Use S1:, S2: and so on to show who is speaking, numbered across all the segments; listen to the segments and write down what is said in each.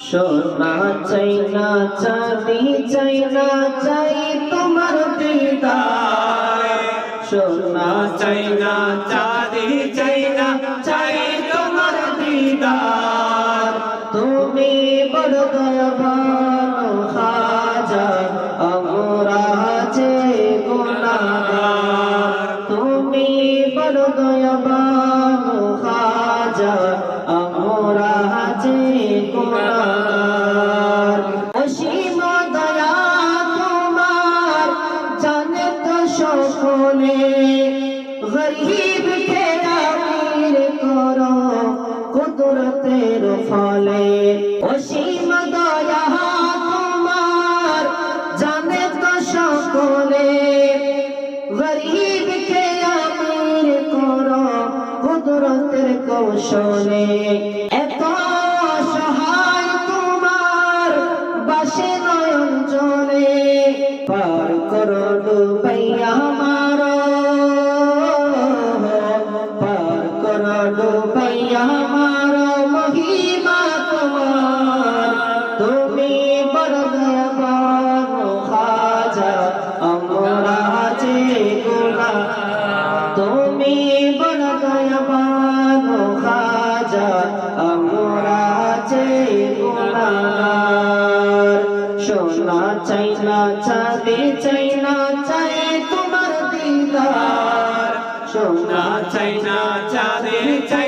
S1: সোনা চাই না চাঁদি চাই না চাই তোমার দিদার সোনা চাই না চাঁদি চাই না চাই তোমার দিদার তুমি বড় দয়াবান খাজা আমরা যে গুনাহগার তুমি বড় দয়াবান সকলে গরিব কে আমির করো কুদরতের ফলে। অসীম দয়া তোমার জানে তো সকলে। গরিব কে আমির করো কুদরতের কৌশলে। এত সহায় তোমার বাসে নয়ন জলে পার করো তুমি বড় দয়াবান খাজা, আমরা যে গুণাগার। সোনা চাই না, চাঁদে চাই না, চাই তোমার দিদার। সোনা চাই না, চাঁদি চাই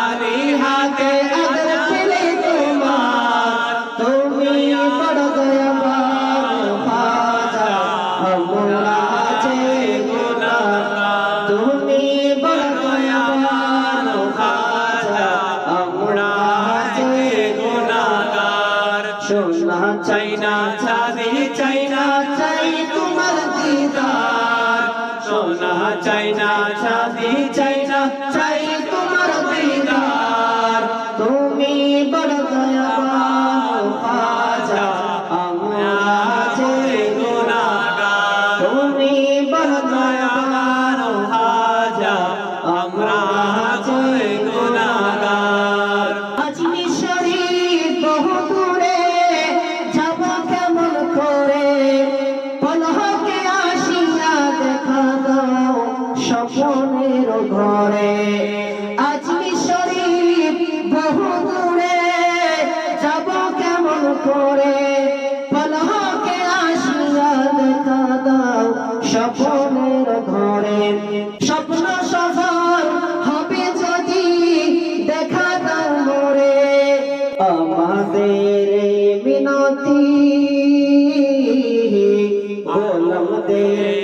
S1: চাই না চাঁদি চাই না চাই তোমার দিদার। সোনা চাই না চাই চাই যাব কেমন করে? পলহকে আসিয়া দেখা দাও স্বপনের ঘরে। স্বপ্ন সফল হবে যদি দেখা দাও মোরে। আমাদের মিনতি, গোলামদের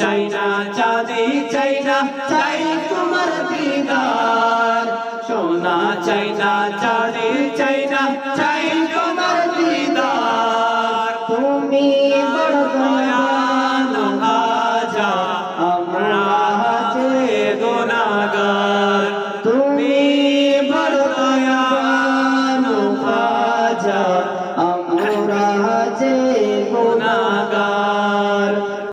S1: চাই না চাঁদি চাই না চাই তোমার দিদার। সোনা চাই না চাঁদি চাই চাই তোমার দিদার। তুমি বড় দয়া